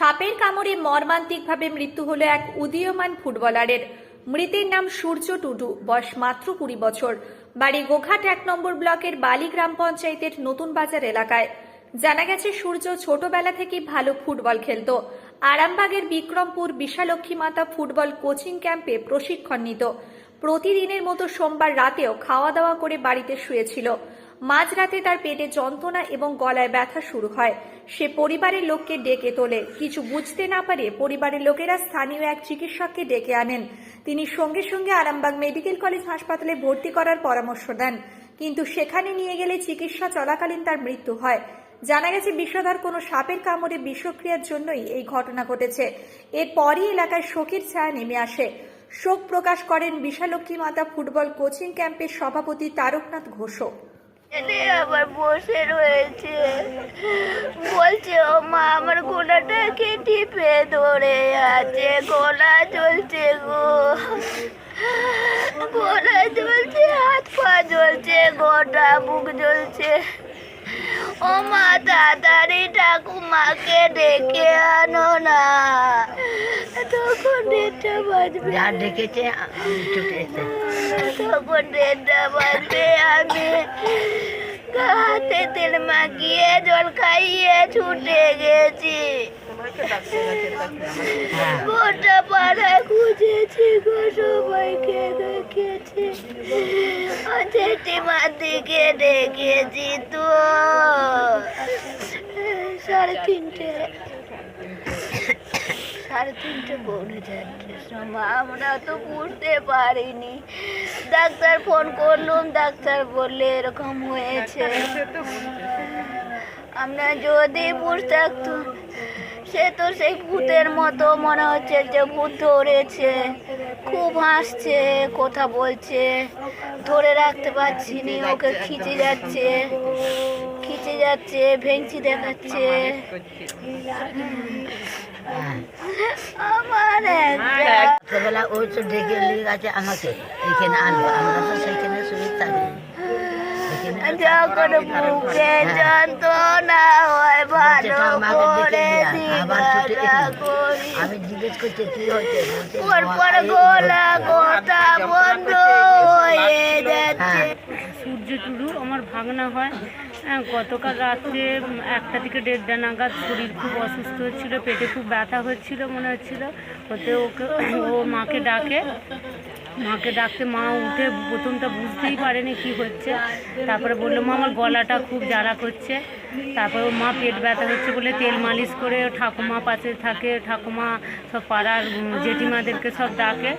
সাপের কামড়ে মর্মান্তিকভাবে মৃত্যু হলো এক উদীয়মান ফুটবলারের। মৃতের নাম সূর্য টুডু, বয়স মাত্র কুড়ি বছর। বাড়ি গোঘাট এক নম্বর ব্লকের বালি গ্রাম পঞ্চায়েতের নতুন বাজার এলাকায়। জানা গেছে, সূর্য ছোটবেলা থেকেই ভালো ফুটবল খেলত। আরামবাগের বিক্রমপুর বিশালক্ষী মাতা ফুটবল কোচিং ক্যাম্পে প্রশিক্ষণ নিত। প্রতিদিনের মতো সোমবার রাতেও খাওয়া দাওয়া করে বাড়িতে শুয়েছিল। মাঝরাতে তার পেটে যন্ত্রণা এবং গলায় ব্যথা শুরু হয়। সে পরিবারের লোককে ডেকে তোলে। কিছু বুঝতে না পারে পরিবারের লোকেরা স্থানীয় এক চিকিৎসককে ডেকে আনেন। তিনি সঙ্গে সঙ্গে আরামবাগ মেডিকেল কলেজ হাসপাতালে ভর্তি করার পরামর্শ দেন। কিন্তু সেখানে নিয়ে গেলে চিকিৎসা চলাকালীন তার মৃত্যু হয়। জানা গেছে, বিষধর কোনো সাপের কামড়ে বিষক্রিয়ার জন্যই এই ঘটনা ঘটেছে। এরপরই এলাকায় শোকের ছায়া নেমে আসে। শোক প্রকাশ করেন বিশালক্ষী মাতা ফুটবল কোচিং ক্যাম্পের সভাপতি তারকনাথ ঘোষও। এনে আবার বসে রয়েছে। বলছে, ও মা, আমার গোলাটাকে টিপে ধরে আছে। গলা জ্বলছে গো। গলা জ্বলছে, হাত পা জ্বলছে, গোটা বুক জ্বলছে। ও মা, তাড়াতাড়ি ঠাকুমাকে ডেকে আনো না। তখন ডেটটা বাজবে। যা ডেকেছে ছুটে তখন ডেটটা বাজবে আমি হাতে তেল মাখিয়ে জল খাইয়ে ছুটে গেছি। হ্যাঁ। গোটা পাড়া খুঁজেছি গো সবাইকে দেখেছি। জেঠিমার দিকে ডেকেছি তো। সাড়ে তিনটে। সাড়ে তিনটে পৌনে চারটে সময় আমরা তো বুঝতে পারিনি। ডাক্তার ফোন করলুম, ডাক্তার বললে এরকম হয়েছে। আমরা যদি বুঝতে থাকতাম সে তো সেই ভূতের মতো মনে হচ্ছে যে ভূত ধরেছে। খুব হাসছে, কথা বলছে, ধরে রাখতে পারছি নি, ওকে খিচে যাচ্ছে খিচে যাচ্ছে, ভেঙচি দেখাচ্ছে। রাত্রেবেলা ওই তো ডেকে নিয়ে গেছে আমাকে। এখানে আনব আমরা তো সেখানে শুয়ে থাকি। যখন বুকে যন্ত্রণা হয় ভালো আবার ছুটে জিজ্ঞাসা এলি। করি আমি জিজ্ঞেস করছি কি হচ্ছে বলছে, পর পর গোলা গোটা বন্ধ হয়ে যাচ্ছে হ্যাঁ সূর্য টুডু আমার ভাগনা হয় হ্যাঁ, গতকাল রাত্রে একটা থেকে দেড়টা নাগাদ শরীর খুব অসুস্থ হচ্ছিল পেটে খুব ব্যথা হচ্ছিল মনে হচ্ছিল ওতে ওকে ও মাকে ডাকে মাকে ডাকতে, মা উঠে প্রথমটা বুঝতেই পারেনি কি হচ্ছে। তারপরে বলল, মা, আমার গলাটা খুব জ্বালা করছে। তারপরে মা, পেট ব্যথা হচ্ছে বলে তেল মালিশ করে ঠাকুমা পাশে থাকে। ঠাকুমা সব পাড়ার জেঠিমাদেরকে সব ডাকে।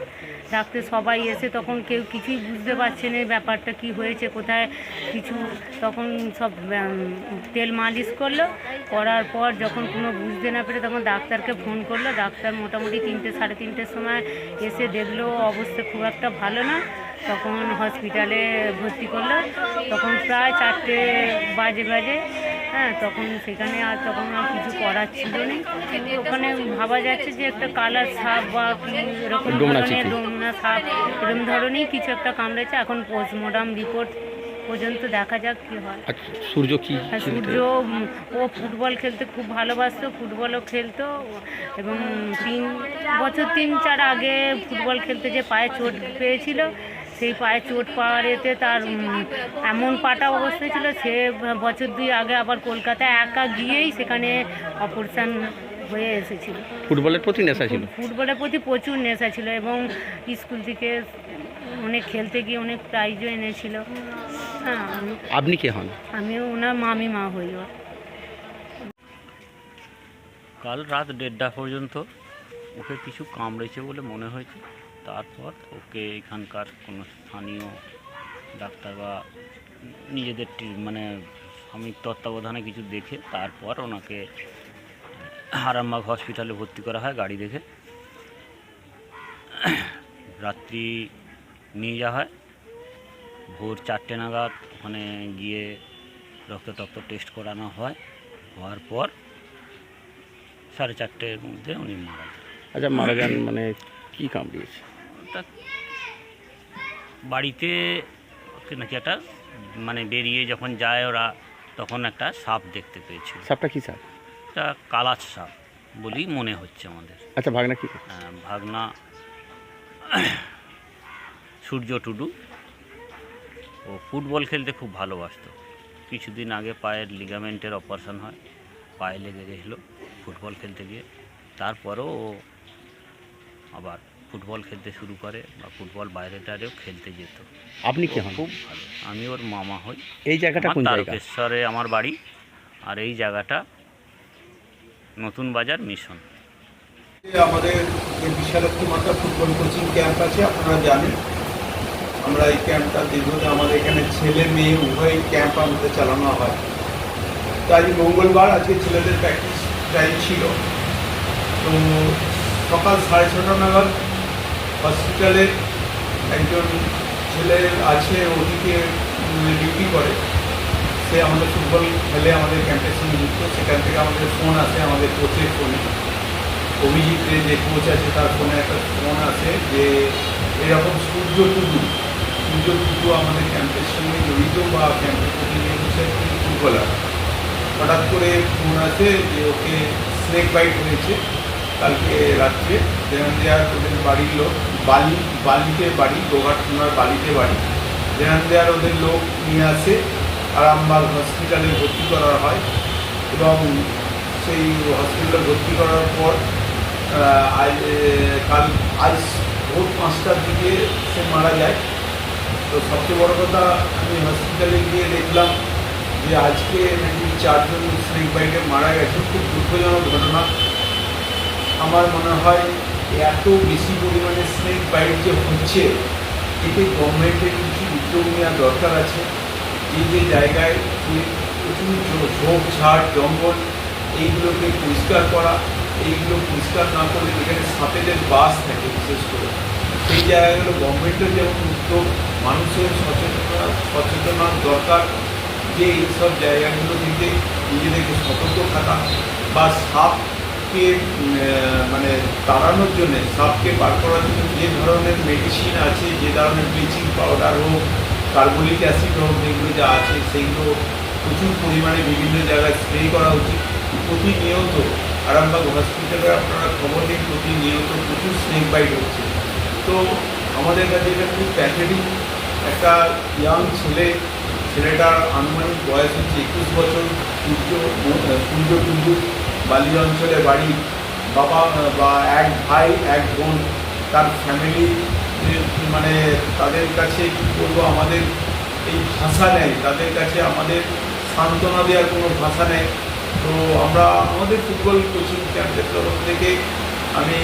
ডাকতে সবাই এসে তখন কেউ কিছুই বুঝতে পারছে না ব্যাপারটা কি হয়েছে, কোথায় কিছু, তখন সব তেল মালিশ করল, করার পর যখন কোনো বুঝতে না পেরে তখন ডাক্তারকে ফোন করল, ডাক্তার মোটামুটি তিনটে, সাড়ে তিনটের সময় এসে দেখল অবস্থা খুব একটা ভালো না, তখন হসপিটালে ভর্তি করল, তখন প্রায় চারটে বাজে বাজে হ্যাঁ তখন সেখানে আর তখন আর কিছু করার ছিল না ওখানে ভাবা যাচ্ছে যে একটা কালার সাপ বা এরকম ধরনের ডোমনা সাপ এরকম ধরনেরই কিছু একটা কামড়েছে। এখন পোস্টমর্টম রিপোর্ট পর্যন্ত দেখা যাক কি হয়। সূর্য কি সূর্য ও ফুটবল খেলতে খুব ভালোবাসতো ফুটবলও খেলতো এবং তিন বছর তিন চার আগে ফুটবল খেলতে যে পায়ে চোট পেয়েছিল সেই পায়ে চোট পাওয়ার এতে তার এমন পাটা অবস্থা ছিল সে বছর দুই আগে আবার কলকাতায় একা গিয়েই সেখানে অপারেশান হয়ে এসেছিল। ফুটবলের প্রতি নেশা ছিল? ফুটবলের প্রতি প্রচুর নেশা ছিল এবং স্কুল থেকে অনেক খেলতে গিয়ে অনেক প্রাইজও এনেছিল। হ্যাঁ আমি আপনি কে হন? আমিও ওনার মামি মা হই কাল রাত দেড়টা পর্যন্ত ওকে কিছু কামড়েছে বলে মনে হয়েছে। তারপর ওকে এখানকার কোনো স্থানীয় ডাক্তার বা নিজেদের মানে স্বামীর তত্ত্বাবধানে কিছু দেখে তারপর ওনাকে আরামবাগ হসপিটালে ভর্তি করা হয় গাড়ি দেখে। রাত্রি নিয়ে যাওয়া হয়। ভোর চারটে নাগাদ ওখানে গিয়ে রক্ত টক্ত টেস্ট করানো হয়। হওয়ার পর সাড়ে চারটের মধ্যে উনি মারা যান। আচ্ছা মারা যান মানে কী কামড়িয়েছে ওটা বাড়িতে নাকি একটা মানে বেরিয়ে যখন যায় ওরা তখন একটা সাপ দেখতে পেয়েছিল। সাপটা কি সাপ? একটা কালাচ সাপ বলেই মনে হচ্ছে আমাদের। আচ্ছা ভাগনা কি? ভাগনা সূর্য টুডু। ও ফুটবল খেলতে খুব ভালোবাসতো। কিছুদিন আগে পায়ের লিগামেন্টের অপারেশন হয় পায়ে লেগে গেছিল ফুটবল খেলতে গিয়ে। তারপরেও ও আবার ফুটবল খেলতে শুরু করে বা ফুটবল বাইরে টাইরেও খেলতে যেত। আপনি কি হন? খুব ভালো। আমি ওর মামা হই। এই জায়গাটা আমার কোন জায়গা? তারকেশ্বরে আমার বাড়ি। আর এই জায়গাটা নতুন বাজার মিশন। আমাদের যে বিশালক্ষী মাতা ফুটবল কোচিং ক্যাম্প আছে আপনারা জানেন। আমরা এই ক্যাম্পটা দীর্ঘদিন আমাদের এখানে ছেলে মেয়ে উভয় ক্যাম্প আমাদের চালানো হয়। তো আজ মঙ্গলবার আজকে ছেলেদের প্র্যাকটিস টাইম ছিল। তো সকাল সাড়ে ছটা নাগাদ হসপিটালে একজন ছেলে আছে, ওদিকে ডিউটি করে। সে আমাদের ফুটবল খেলে আমাদের ক্যাম্পের সঙ্গে যুক্ত সেখান থেকে আমাদের ফোন আসে, আমাদের কোচের ফোনে অভিজিৎ রে যে কোচ আছে, তার ফোনে একটা ফোন আসে যে, এরকম সূর্য টুডু সূর্য টুডু আমাদের ক্যাম্পের সঙ্গে জড়িত বা ক্যাম্পের হচ্ছে একজন ফুটবলার হঠাৎ করে ফোন আসে যে, ওকে স্নেক বাইট হয়েছে কালকে রাত্রে। দেওয়ান দেওয়ার ওদের বাড়ির লোক বালি, বালিতে বাড়ি গোঘাট থানার বালিতে বাড়ি। দেওয়ান দেওয়ার ওদের লোক নিয়ে আসে, আরামবাগ হসপিটালে ভর্তি করা হয় এবং সেই হসপিটালে ভর্তি করার পর কাল আজ ভোর পাঁচটার দিকে সে মারা যায়। তো সবচেয়ে বড় কথা, আমি হসপিটালে গিয়ে দেখলাম যে আজকে নাকি চারজন স্নেক বাইটে মারা গেছে। খুব দুঃখজনক ঘটনা। আমার মনে হয় এত বেশি পরিমাণে স্নেক বাইট যে হচ্ছে, এতে গভর্নমেন্টের কিছু উদ্যোগ নেওয়া দরকার আছে। যে যে জায়গায় প্রচুর ঝো- ঝোপ, ঝাড়, জঙ্গল, এইগুলোকে পরিষ্কার করা, এইগুলো পরিষ্কার না করলে যেখানে সাপেদের বাস থাকে বিশেষ করে। সেই জায়গাগুলো গভর্নমেন্টের যেমন উদ্যোগ, মানুষের সচেতনতা, সচেতনার দরকার, যে এইসব জায়গাগুলো থেকে নিজেদেরকে সতর্ক থাকা বা সাপকে মানে তাড়ানোর জন্য সাপকে বার করার জন্য যে ধরনের মেডিসিন আছে, যে ধরনের ব্লিচিং পাউডার হোক কার্বলিক অ্যাসিড হোক, যেগুলো যা আছে, সেইগুলো প্রচুর পরিমাণে বিভিন্ন জায়গায় স্প্রে করা উচিত। প্রতিনিয়ত আরামবাগ হসপিটালে আপনারা খবর নিন প্রতিনিয়ত প্রচুর স্নেক বাইট হচ্ছে। তো আমাদের কাছে এটা খুব প্যাকেটিং একটা ইয়াং ছেলে, ছেলেটার আনুমানিক বয়স হচ্ছে একুশ বছর, সূর্য সূর্য টুন্ডু বালি অঞ্চলে বাড়ি, বাবা, বা এক ভাই, এক বোন, তার ফ্যামিলি মানে তাদের কাছে কী করব আমাদের এই ভাষা নেই, তাদের কাছে আমাদের সান্ত্বনা দেওয়ার কোনো ভাষা নেই। তো আমরা, আমাদের ফুটবল কোচিং ক্যাম্পের তরফ থেকে আমি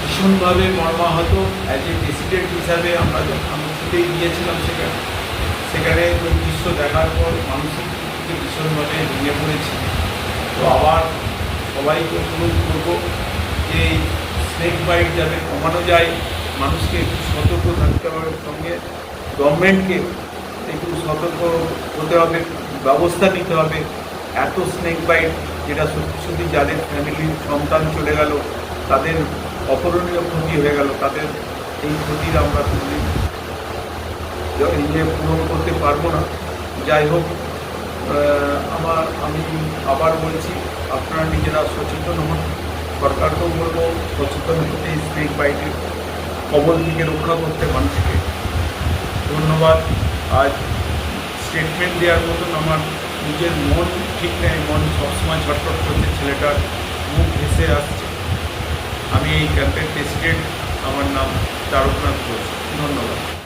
ভীষণভাবে মর্মাহত অ্যাজ এ প্রেসিডেন্ট হিসাবে আমরা যখন ছুটে গিয়েছিলাম সেখানে সেখানে দৃশ্য দেখার পর মানুষের ভীষণভাবে ভেঙে পড়েছি। তো আবার সবাইকে অনুরোধ করব যে স্নেক বাইট যাতে কমানো যায়, মানুষকে একটু সতর্ক থাকতে হবে সঙ্গে। গভর্নমেন্টকে একটু সতর্ক হতে হবে, ব্যবস্থা নিতে হবে। এত স্নেক বাইট যেটা সত্যি সত্যি যাদের ফ্যামিলির সন্তান চলে গেল, তাদের অপরণীয় ক্ষতি হয়ে গেল, তাদের এই ক্ষতির আমরা কোনোদিন ইয়ে পূরণ করতে পারব না। যাই হোক আমার আমি আবার বলছি, আপনারা নিজেরা সচেতন হন। সরকারকেও বলব, সচেতন হতে স্নেক বাইটের কবল থেকে রক্ষা করতে মানুষকে। ধন্যবাদ। আজ স্টেটমেন্ট দেওয়ার মতন আমার নিজের মন ঠিক নেই, মন সবসময় ছটফট করছে, ছেলেটার মুখ ভেসে আসছে। আমি এই ক্যাম্পের প্রেসিডেন্ট আমার নাম তারকনাথ ঘোষ। ধন্যবাদ।